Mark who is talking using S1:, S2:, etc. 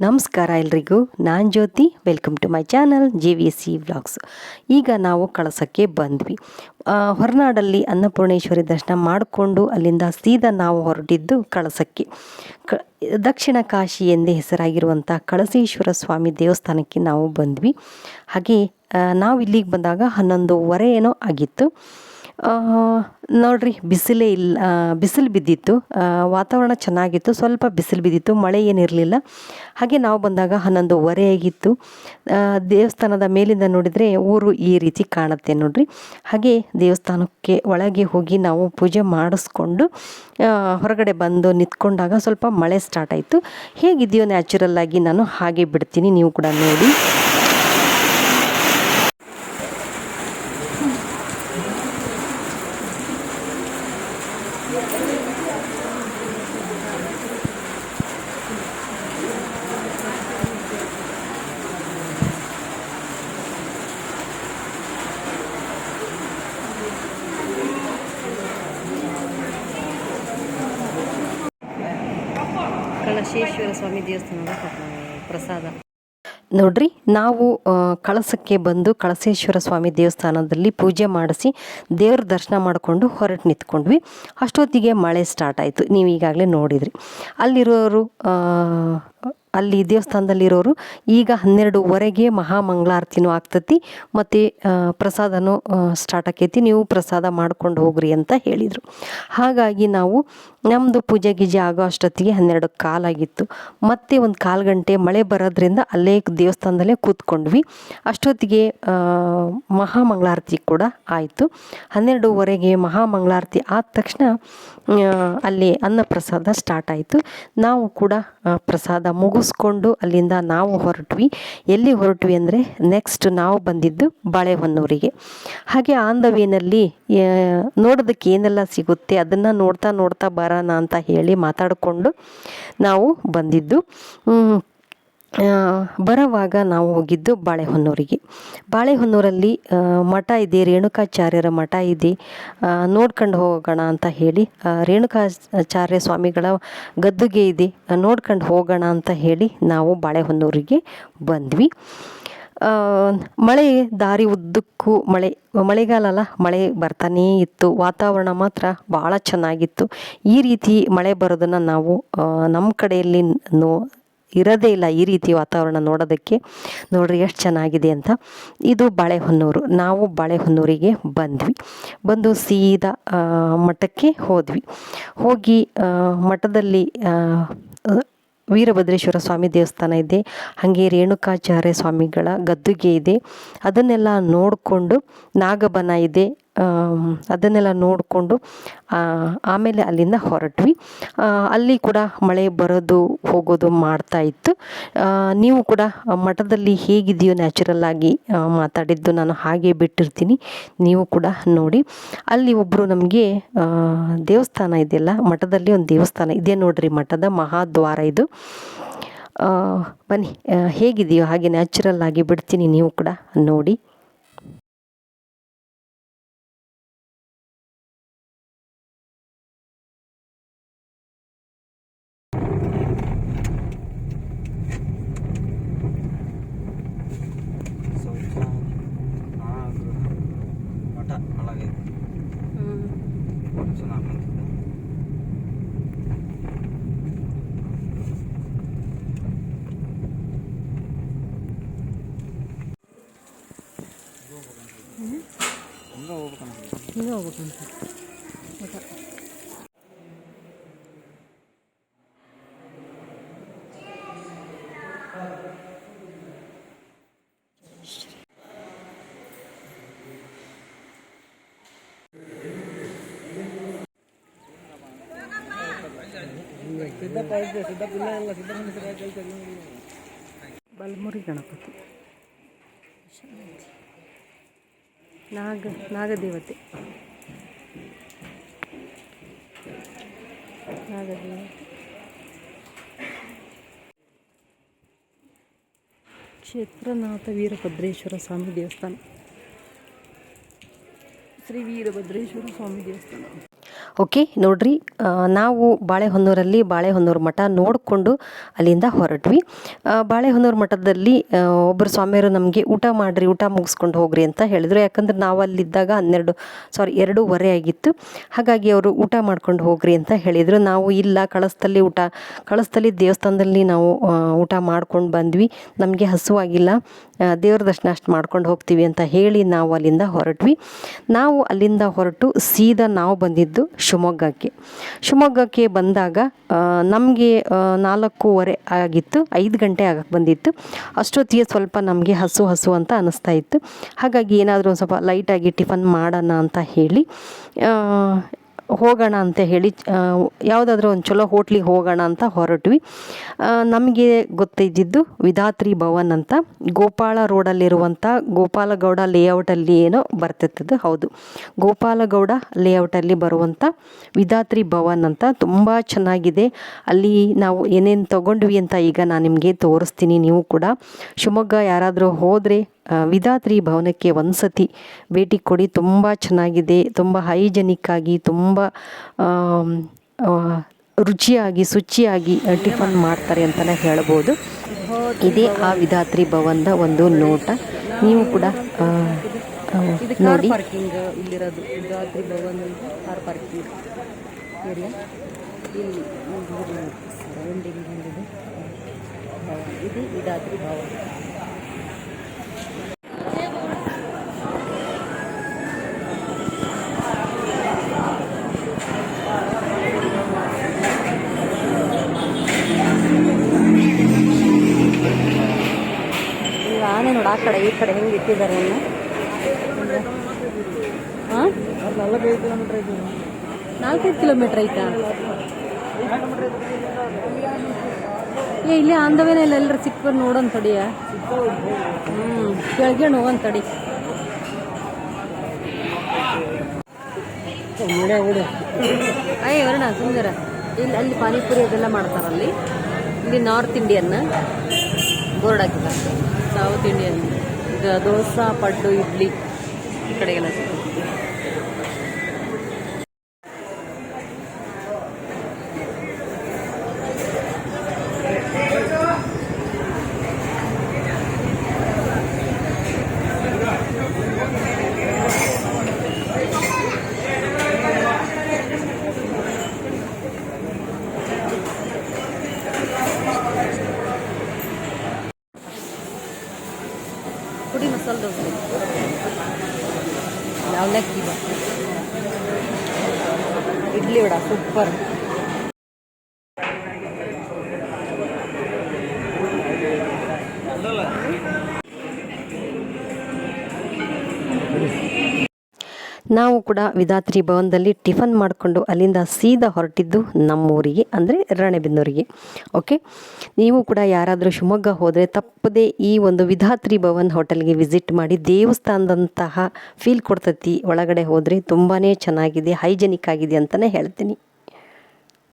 S1: ನಮಸ್ಕಾರ ಎಲ್ರಿಗೂ. ನಾನು Jyoti welcome to my channel J V C vlogs ಈಗ ನಾವು ಕಳಸಕ್ಕೆ ಬಂದ್ವಿ. ಹೊರನಾಡಲ್ಲಿ ಅನ್ನಪೂರ್ಣೇಶ್ವರಿ ದರ್ಶನ ಮಾಡಿಕೊಂಡು ಅಲ್ಲಿಂದ ಸೀದಾ ನಾವು ಹೊರಟಿದ್ದು ಕಳಸಕ್ಕೆ. ಕ, ದಕ್ಷಿಣ ಕಾಶಿ ಎಂದೇ ಹೆಸರಾಗಿರುವಂಥ ಕಳಸೇಶ್ವರ ಸ್ವಾಮಿ ದೇವಸ್ಥಾನಕ್ಕೆ ನಾವು ಬಂದ್ವಿ. ಹಾಗೆ ನಾವು ಇಲ್ಲಿಗೆ ಬಂದಾಗ ಹನ್ನೊಂದುವರೆ ಏನೋ ಆಗಿತ್ತು. ನೋಡ್ರಿ, ಬಿಸಿಲೇ ಇಲ್ಲ ಬಿಸಿಲು ಬಿದ್ದಿತ್ತು. ವಾತಾವರಣ ಚೆನ್ನಾಗಿತ್ತು, ಸ್ವಲ್ಪ ಬಿಸಿಲು ಬಿದ್ದಿತ್ತು, ಮಳೆ ಏನಿರಲಿಲ್ಲ ಹಾಗೆ ನಾವು ಬಂದಾಗ ಹನ್ನೊಂದುವರೆ ಆಗಿತ್ತು. ದೇವಸ್ಥಾನದ ಮೇಲಿಂದ ನೋಡಿದರೆ ಊರು ಈ ರೀತಿ ಕಾಣುತ್ತೆ ನೋಡ್ರಿ. ಹಾಗೆ ದೇವಸ್ಥಾನಕ್ಕೆ ಒಳಗೆ ಹೋಗಿ ನಾವು ಪೂಜೆ ಮಾಡಿಸ್ಕೊಂಡು ಹೊರಗಡೆ ಬಂದು ನಿಂತ್ಕೊಂಡಾಗ ಸ್ವಲ್ಪ ಮಳೆ ಸ್ಟಾರ್ಟ್ ಆಯಿತು. ಹೇಗಿದೆಯೋ ನ್ಯಾಚುರಲ್ ಆಗಿ ನಾನು ಹಾಗೆ ಬಿಡ್ತೀನಿ, ನೀವು ಕೂಡ ನೋಡಿ. ಕಳಶೇಶ್ವರ ಸ್ವಾಮಿ ದೇವಸ್ಥಾನದ ಪ್ರಸಾದ ನೋಡ್ರಿ, ನಾವು ಕಳಸಕ್ಕೆ ಬಂದು ಕಳಸೇಶ್ವರ ಸ್ವಾಮಿ ದೇವಸ್ಥಾನದಲ್ಲಿ ಪೂಜೆ ಮಾಡಿಸಿ ದೇವ್ರ ದರ್ಶನ ಮಾಡಿಕೊಂಡು ಹೊರಟು ನಿಂತ್ಕೊಂಡ್ವಿ. ಅಷ್ಟೊತ್ತಿಗೆ ಮಳೆ ಸ್ಟಾರ್ಟ್ ಆಯಿತು. ನೀವು ಈಗಾಗಲೇ ನೋಡಿದ್ರಿ. ಅಲ್ಲಿರೋರು ಅಲ್ಲಿ ದೇವಸ್ಥಾನದಲ್ಲಿರೋರು ಈಗ ಹನ್ನೆರಡುವರೆಗೆ ಮಹಾಮಂಗಳಾರತಿನೂ ಆಗ್ತತಿ. ಮತ್ತು ಪ್ರಸಾದನೂ ಸ್ಟಾರ್ಟ್ ಆಕೈತಿ. ನೀವು ಪ್ರಸಾದ ಮಾಡ್ಕೊಂಡು ಹೋಗ್ರಿ ಅಂತ ಹೇಳಿದರು. ಹಾಗಾಗಿ ನಾವು ನಮ್ಮದು ಪೂಜೆ ಗೀಜೆ ಆಗೋ ಅಷ್ಟೊತ್ತಿಗೆ ಹನ್ನೆರಡು ಕಾಲಾಗಿತ್ತು ಮತ್ತೆ ಒಂದು ಕಾಲು ಗಂಟೆ ಮಳೆ ಬರೋದ್ರಿಂದ ಅಲ್ಲೇ ದೇವಸ್ಥಾನದಲ್ಲೇ ಕೂತ್ಕೊಂಡ್ವಿ. ಅಷ್ಟೊತ್ತಿಗೆ ಮಹಾ ಮಹಾಮಂಗಳಾರತಿ ಕೂಡ ಆಯಿತು. ಹನ್ನೆರಡುವರೆಗೆ ಮಹಾಮಂಗಳಾರತಿ ಆದ ತಕ್ಷಣ ಅಲ್ಲಿ ಅನ್ನಪ್ರಸಾದ ಸ್ಟಾರ್ಟ್ ಆಯಿತು. ನಾವು ಕೂಡ ಪ್ರಸಾದ ಪ್ರಸಾದ ಮುಗಿಸ್ಕೊಂಡು ಅಲ್ಲಿಂದ ನಾವು ಹೊರಟ್ವಿ. ಎಲ್ಲಿ ಹೊರಟ್ವಿ ಅಂದರೆ ನೆಕ್ಸ್ಟ್ ನಾವು ಬಂದಿದ್ದು ಬಾಳೆಹೊನ್ನೂರಿಗೆ. ಹಾಗೆ ಆನ್ ನೋಡೋದಕ್ಕೆ ಏನೆಲ್ಲ ಸಿಗುತ್ತೆ, ಅದನ್ನು ನೋಡ್ತಾ ನೋಡ್ತಾ ಬರೋಣ ಅಂತ ಹೇಳಿ ಮಾತಾಡಿಕೊಂಡು ನಾವು ಬಂದಿದ್ದು. ಬರೋವಾಗ ನಾವು ಹೋಗಿದ್ದು ಬಾಳೆಹೊನ್ನೂರಿಗೆ. ಬಾಳೆಹೊನ್ನೂರಲ್ಲಿ ಮಠ ಇದೆ, ರೇಣುಕಾಚಾರ್ಯರ ಮಠ ಇದೆ. ನೋಡ್ಕೊಂಡು ಹೋಗೋಣ ಅಂತ ಹೇಳಿ ರೇಣುಕಾಚಾರ್ಯ ಸ್ವಾಮಿಗಳ ಗದ್ದುಗೆ ಇದೆ. ನೋಡ್ಕೊಂಡು ಹೋಗೋಣ ಅಂತ ಹೇಳಿ ನಾವು ಬಾಳೆಹೊನ್ನೂರಿಗೆ ಬಂದ್ವಿ. ಮಳೆ, ದಾರಿ ಉದ್ದಕ್ಕೂ ಮಳೆ, ಮಳೆಗಾಲ ಅಲ್ಲ, ಮಳೆ ಬರ್ತಾನೇ ಇತ್ತು. ವಾತಾವರಣ ಮಾತ್ರ ಭಾಳ ಚೆನ್ನಾಗಿತ್ತು. ಈ ರೀತಿ ಮಳೆ ಬರೋದನ್ನು ನಾವು ನಮ್ಮ ಕಡೆಯಲ್ಲಿ ನೋ ಇರೋದೇ ಇಲ್ಲ ಈ ರೀತಿ ವಾತಾವರಣ ನೋಡೋದಕ್ಕೆ. ನೋಡ್ರಿ ಎಷ್ಟು ಚೆನ್ನಾಗಿದೆ ಅಂತ. ಇದು ಬಾಳೆಹೊನ್ನೂರು. ನಾವು ಬಾಳೆಹೊನ್ನೂರಿಗೆ ಬಂದ್ವಿ. ಬಂದು ಸೀದಾ ಮಠಕ್ಕೆ ಹೋದ್ವಿ. ಹೋಗಿ ಮಠದಲ್ಲಿ ವೀರಭದ್ರೇಶ್ವರ ಸ್ವಾಮಿ ದೇವಸ್ಥಾನ ಇದೆ. ಹಾಗೆ ರೇಣುಕಾಚಾರ್ಯ ಸ್ವಾಮಿಗಳ ಗದ್ದುಗೆ ಇದೆ. ಅದನ್ನೆಲ್ಲ ನೋಡಿಕೊಂಡು ನಾಗಬನ ಇದೆ. ಅದನ್ನೆಲ್ಲ ನೋಡಿಕೊಂಡು ಆಮೇಲೆ ಅಲ್ಲಿಂದ ಹೊರಟ್ವಿ. ಅಲ್ಲಿ ಕೂಡ ಮಳೆ ಬರೋದು, ಹೋಗೋದು ಮಾಡ್ತಾ ಇತ್ತು. ನೀವು ಕೂಡ ಮಠದಲ್ಲಿ ಹೇಗಿದೆಯೋ ನ್ಯಾಚುರಲ್ ಆಗಿ ಮಾತಾಡಿದ್ದು ನಾನು ಹಾಗೆ ಬಿಟ್ಟಿರ್ತೀನಿ. ನೀವು ಕೂಡ ನೋಡಿ. ಅಲ್ಲಿ ಒಬ್ಬರು ನಮಗೆ ದೇವಸ್ಥಾನ ಇದೆಯಲ್ಲ, ಮಠದಲ್ಲಿ ಒಂದು ದೇವಸ್ಥಾನ ಇದೆ ನೋಡ್ರಿ, ಮಠದ ಮಹಾದ್ವಾರ ಇದು. ಬನ್ನಿ ಹೇಗಿದೆಯೋ ಹಾಗೆ ನ್ಯಾಚುರಲ್ ಆಗಿ ಬಿಡ್ತೀನಿ, ನೀವು ಕೂಡ ನೋಡಿ.
S2: 편하게 음. 전안
S1: 만든다. 응? 엄마 오버 간다. 엄마 오버 간다. 맞아. ಬಲ್ಮುರಿ ಗಣಪತಿ. ನಾಗ ನಾಗದೇವತೆ. ನಾಗದೇವತೆ. ಕ್ಷೇತ್ರನಾಥ ವೀರಭದ್ರೇಶ್ವರ ಸ್ವಾಮಿ ದೇವಸ್ಥಾನ. ಶ್ರೀ ವೀರಭದ್ರೇಶ್ವರ ಸ್ವಾಮಿ ದೇವಸ್ಥಾನ. ಓಕೆ, ನೋಡ್ರಿ ನಾವು ಬಾಳೆಹೊನ್ನೂರಲ್ಲಿ ಬಾಳೆಹೊನ್ನೂರು ಮಠ ನೋಡಿಕೊಂಡು ಅಲ್ಲಿಂದ ಹೊರಟ್ವಿ. ಬಾಳೆಹೊನ್ನೂರು ಮಠದಲ್ಲಿ ಒಬ್ಬರು ಸ್ವಾಮಿಯವರು ನಮಗೆ ಊಟ ಮಾಡಿರಿ, ಊಟ ಮುಗಿಸ್ಕೊಂಡು ಹೋಗ್ರಿ ಅಂತ ಹೇಳಿದರು. ಯಾಕಂದ್ರೆ ನಾವು ಅಲ್ಲಿದ್ದಾಗ ಹನ್ನೆರಡು ಸಾರಿ ಎರಡೂವರೆ ಆಗಿತ್ತು. ಹಾಗಾಗಿ ಅವರು ಊಟ ಮಾಡ್ಕೊಂಡು ಹೋಗ್ರಿ ಅಂತ ಹೇಳಿದರು. ನಾವು ಇಲ್ಲ ಕಳಸದಲ್ಲಿ ಊಟ ಕಳಸದಲ್ಲಿ ದೇವಸ್ಥಾನದಲ್ಲಿ ನಾವು ಊಟ ಮಾಡ್ಕೊಂಡು ಬಂದ್ವಿ. ನಮಗೆ ಹಸುವಾಗಿಲ್ಲ ದೇವ್ರ ದರ್ಶನ ಅಷ್ಟು ಮಾಡ್ಕೊಂಡು ಹೋಗ್ತೀವಿ ಅಂತ ಹೇಳಿ ನಾವು ಅಲ್ಲಿಂದ ಹೊರಟ್ವಿ. ನಾವು ಅಲ್ಲಿಂದ ಹೊರಟು ಸೀದಾ ನಾವು ಬಂದಿದ್ದು ಶಿವಮೊಗ್ಗಕ್ಕೆ. ಶಿವಮೊಗ್ಗಕ್ಕೆ ಬಂದಾಗ ನಮಗೆ ನಾಲ್ಕೂವರೆ ಆಗಿತ್ತು, ಐದು ಗಂಟೆ ಆಗಕ್ಕೆ ಬಂದಿತ್ತು. ಅಷ್ಟೊತ್ತಿಗೆ ಸ್ವಲ್ಪ ನಮಗೆ ಹಸು ಹಸು ಅಂತ ಅನ್ನಿಸ್ತಾ ಇತ್ತು. ಹಾಗಾಗಿ ಏನಾದರೂ ಒಂದು ಸ್ವಲ್ಪ ಲೈಟಾಗಿ ಟಿಫನ್ ಮಾಡೋಣ ಅಂತ ಹೇಳಿ ಹೋಗೋಣ ಅಂತ ಹೇಳಿ ಯಾವುದಾದ್ರೂ ಒಂದು ಚಲೋ ಹೋಟ್ಲಿಗೆ ಹೋಗೋಣ ಅಂತ ಹೊರಟ್ವಿ. ನಮಗೆ ಗೊತ್ತಿದ್ದಿದ್ದು ವಿಧಾತ್ರಿ ಭವನ್ ಅಂತ. ಗೋಪಾಳ ರೋಡಲ್ಲಿರುವಂಥ ಗೋಪಾಲಗೌಡ ಲೇಔಟಲ್ಲಿ ಏನೋ ಬರ್ತಿರ್ತದೆ ಹೌದು. ಗೋಪಾಲಗೌಡ ಲೇಔಟಲ್ಲಿ ಬರುವಂಥ ವಿಧಾತ್ರಿ ಭವನ್ ಅಂತ ತುಂಬ ಚೆನ್ನಾಗಿದೆ. ಅಲ್ಲಿ ನಾವು ಏನೇನು ತಗೊಂಡ್ವಿ ಅಂತ ಈಗ ನಾನು ನಿಮಗೆ ತೋರಿಸ್ತೀನಿ ನೀವು ಕೂಡ. ಶಿವಮೊಗ್ಗ ಯಾರಾದರೂ ಹೋದರೆ ವಿಧಾತ್ರಿ ಭವನಕ್ಕೆ ಒಂದು ಸತಿ ಭೇಟಿ ಕೊಡಿ. ತುಂಬ ಚೆನ್ನಾಗಿದೆ, ತುಂಬ ಹೈಜೆನಿಕ್ ಆಗಿ, ತುಂಬ ಆ, ರುಚಿಯಾಗಿ ಶುಚಿಯಾಗಿ ಟಿಫನ್ ಮಾಡ್ತಾರೆ ಅಂತಲೇ ಹೇಳ್ಬೋದು. ಇದೇ ಆ ವಿಧಾತ್ರಿ ಭವನದ ಒಂದು ನೋಟ. ನೀವು ಕೂಡ ನೋಡಿ.
S3: ಪಾರ್ಕಿಂಗ್ ಇಲ್ಲಿರೋದು Vidhatri Bhavan car parking area ಇಲ್ಲಿ ಸರೌಂಡಿಂಗ್ ಬಂದಿದೆ. ಭವನ್. ಇದು ವಿಧಾತ್ರಿ ಭವನ್. ನೋಡಿ, ಆ ಕಡೆ, ಈ ಕಡೆ ಹೆಂಗೆ ಇಟ್ಟಿದ್ದಾರೆ ಹಾಂ ನಾಲ್ಕೈದು ಕಿಲೋಮೀಟ್ರ್ ಐತಾ ಏ, ಇಲ್ಲಿ ಆಂದವೇನ ಇಲ್ಲ ಎಲ್ಲರೂ ಸಿಕ್ಬರ್ ನೋಡೋನ್ ತಡಿಯ ಹ್ಞೂ ಕೆಳಗೆ ಹೋಗೋನ್ ತಡಿ. ಅಯ್ಯ ವರ್ಣ ಸುಂದರ? ಇಲ್ಲಿ ಅಲ್ಲಿ ಪಾನಿಪುರಿ ಅದೆಲ್ಲ ಮಾಡ್ತಾರಲ್ಲಿ ಇಲ್ಲಿ ನಾರ್ತ್ ಇಂಡಿಯನ್. ಬೋರ್ಡ್ ಹಾಕಿದ್ದಾರೆ. ಸೌತ್ ಇಂಡಿಯನ್ ದೋಸೆ ಪಡ್ಡು ಇಡ್ಲಿ ಈ ಕಡೆಗೆಲ್ಲ ಸಿಗುತ್ತೆ. नक्की बघ इडली वडा सुपर
S1: ನಾವು ಕೂಡ ವಿಧಾತ್ರಿ ಭವನದಲ್ಲಿ ಟಿಫನ್ ಮಾಡಿಕೊಂಡು ಅಲ್ಲಿಂದ ಸೀದಾ ಹೊರಟಿದ್ದು ನಮ್ಮೂರಿಗೆ, ಅಂದರೆ ರಾಣೆಬೆನ್ನೂರಿಗೆ. ಓಕೆ ನೀವು ಕೂಡ ಯಾರಾದರೂ ಶಿವಮೊಗ್ಗ ಹೋದರೆ ತಪ್ಪದೇ ಈ ಒಂದು ವಿಧಾತ್ರಿ ಭವನ್ ಹೋಟೆಲ್ಗೆ ವಿಸಿಟ್ ಮಾಡಿ ದೇವಸ್ಥಾನದಂತಹ ಫೀಲ್ ಕೊಡ್ತತಿ. ಒಳಗಡೆ ಹೋದರೆ ತುಂಬಾ ಚೆನ್ನಾಗಿದೆ, ಹೈಜೆನಿಕ್ ಆಗಿದೆ ಅಂತಲೇ ಹೇಳ್ತೀನಿ.